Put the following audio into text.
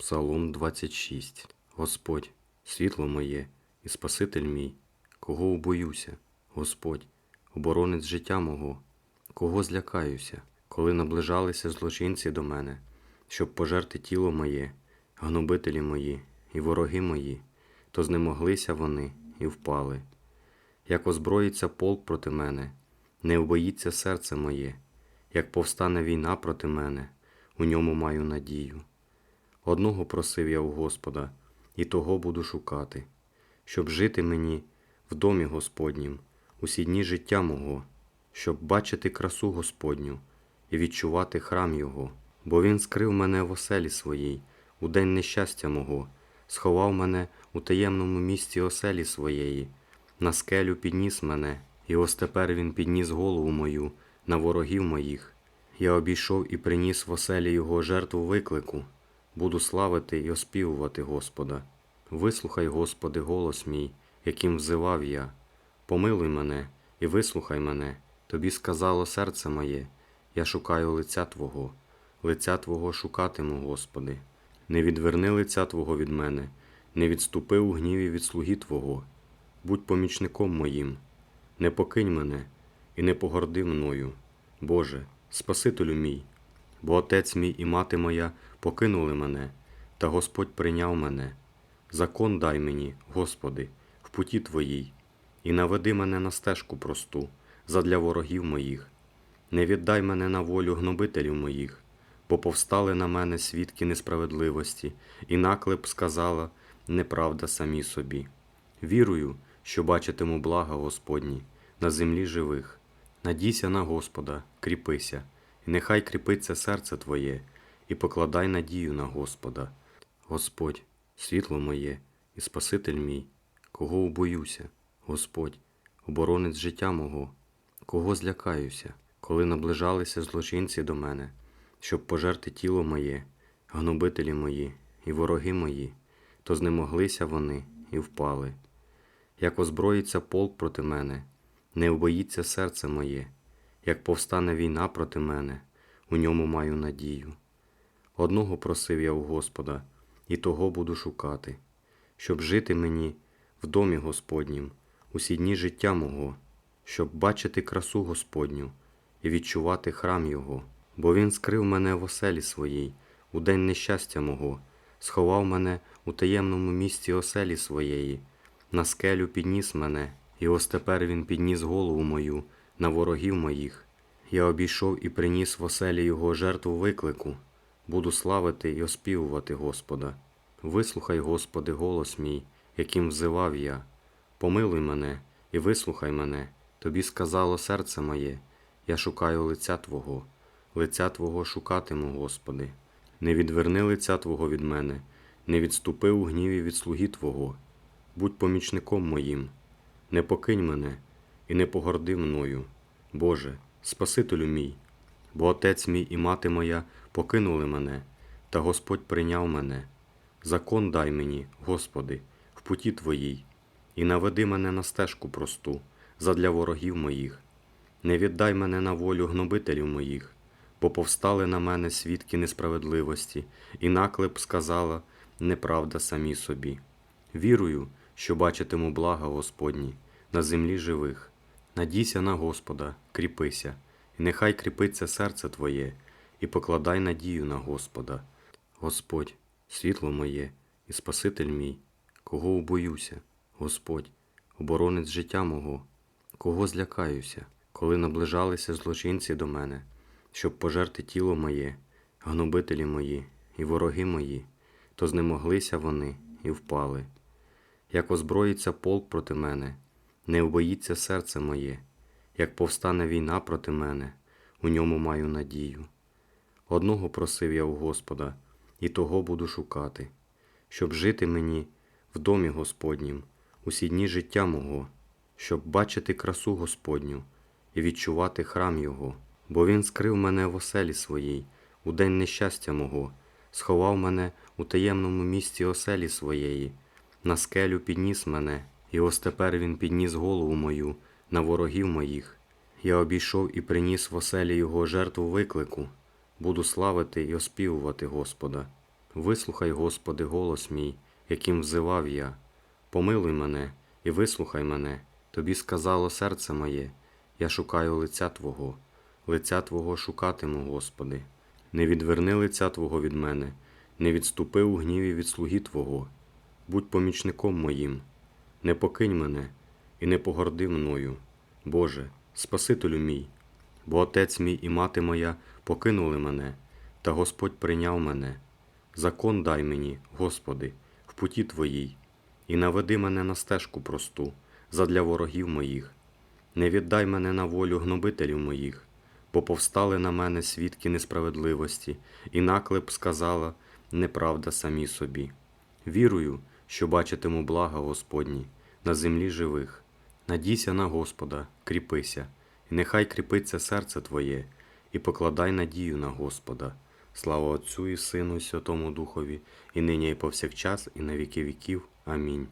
Псалом 26 Господь, світло моє і Спаситель мій, кого убоюся, Господь, оборонець життя мого, кого злякаюся, коли наближалися злочинці до мене, щоб пожерти тіло моє, гнобителі мої і вороги мої, то знемоглися вони і впали. Як озброїться полк проти мене, не вбоїться серце моє, як повстане війна проти мене, у ньому маю надію. Одного просив я у Господа, і того буду шукати, щоб жити мені в домі Господнім усі дні життя мого, щоб бачити красу Господню і відчувати храм Його, бо Він скрив мене в оселі своїй, у день нещастя мого, сховав мене у таємному місці оселі своєї, на скелю підніс мене, і ось тепер Він підніс голову мою на ворогів моїх. Я обійшов і приніс в оселі Його жертву виклику, буду славити і оспівувати Господа. Вислухай, Господи, голос мій, яким взивав я. Помилуй мене і вислухай мене. Тобі сказало серце моє, я шукаю лиця Твого, лиця Твого шукатиму, Господи. Не відверни лиця Твого від мене, не відступи у гніві від слуги Твого. Будь помічником моїм, не покинь мене і не погорди мною. Боже, Спасителю мій, бо отець мій і мати моя покинули мене, та Господь прийняв мене. Закон дай мені, Господи, в путі Твоїй, і наведи мене на стежку просту, задля ворогів моїх. Не віддай мене на волю гнобителів моїх, бо повстали на мене свідки несправедливості, і наклеп сказала неправда самі собі. Вірую, що бачитиму блага Господні на землі живих. Надійся на Господа, кріпися, і нехай кріпиться серце Твоє, і покладай надію на Господа. Господь, світло моє і Спаситель мій, кого убоюся, Господь, оборонець життя мого, кого злякаюся, коли наближалися злочинці до мене, щоб пожерти тіло моє, гнобителі мої і вороги мої, то знемоглися вони і впали. Як озброїться полк проти мене, не вбоїться серце моє, як повстане війна проти мене, у ньому маю надію. Одного просив я у Господа, і того буду шукати, щоб жити мені в домі Господнім усі дні життя мого, щоб бачити красу Господню і відчувати храм Його, бо Він скрив мене в оселі своїй, у день нещастя мого, сховав мене у таємному місці оселі своєї, на скелю підніс мене, і ось тепер Він підніс голову мою на ворогів моїх. Я обійшов і приніс в оселі Його жертву виклику, буду славити і оспівувати Господа. Вислухай, Господи, голос мій, яким взивав я. Помилуй мене і вислухай мене. Тобі сказало серце моє, я шукаю лиця Твого, лиця Твого шукатиму, Господи. Не відверни лиця Твого від мене, не відступи у гніві від слуги Твого. Будь помічником моїм, не покинь мене і не погорди мною. Боже, Спасителю мій, бо отець мій і мати моя покинули мене, та Господь прийняв мене. Закон дай мені, Господи, в путі Твоїй, і наведи мене на стежку просту, задля ворогів моїх. Не віддай мене на волю гнобителів моїх, бо повстали на мене свідки несправедливості, і наклеп сказала неправда самі собі. Вірую, що бачитиму блага Господні на землі живих. Надійся на Господа, кріпися, і нехай кріпиться серце Твоє, і покладай надію на Господа. Господь, світло моє і Спаситель мій, кого убоюся, Господь, оборонець життя мого, кого злякаюся, коли наближалися злочинці до мене, щоб пожерти тіло моє, гнобителі мої і вороги мої, то знемоглися вони і впали. Як озброїться полк проти мене, не вбоїться серце моє, як повстане війна проти мене, у ньому маю надію. Одного просив я у Господа, і того буду шукати, щоб жити мені в домі Господнім усі дні життя мого, щоб бачити красу Господню і відчувати храм Його, бо Він скрив мене в оселі своїй, у день нещастя мого, сховав мене у таємному місці оселі своєї, на скелю підніс мене, і ось тепер Він підніс голову мою на ворогів моїх. Я обійшов і приніс в оселі Його жертву виклику, буду славити і оспівувати Господа. Вислухай, Господи, голос мій, яким взивав я. Помилуй мене і вислухай мене. Тобі сказало серце моє, я шукаю лиця Твого, лиця Твого шукатиму, Господи. Не відверни лиця Твого від мене, не відступи у гніві від слуги Твого. Будь помічником моїм, не покинь мене і не погорди мною. Боже, Спасителю мій, бо отець мій і мати моя покинули мене, та Господь прийняв мене. Закон дай мені, Господи, в путі Твоїй, і наведи мене на стежку просту, задля ворогів моїх. Не віддай мене на волю гнобителів моїх, бо повстали на мене свідки несправедливості, і наклеп сказала неправда самі собі. Вірую, що бачитиму блага Господні на землі живих. Надійся на Господа, кріпися, і нехай кріпиться серце Твоє, і покладай надію на Господа. Слава Отцю і Сину, і Святому Духові, і нині, і повсякчас, і на віки віків. Амінь.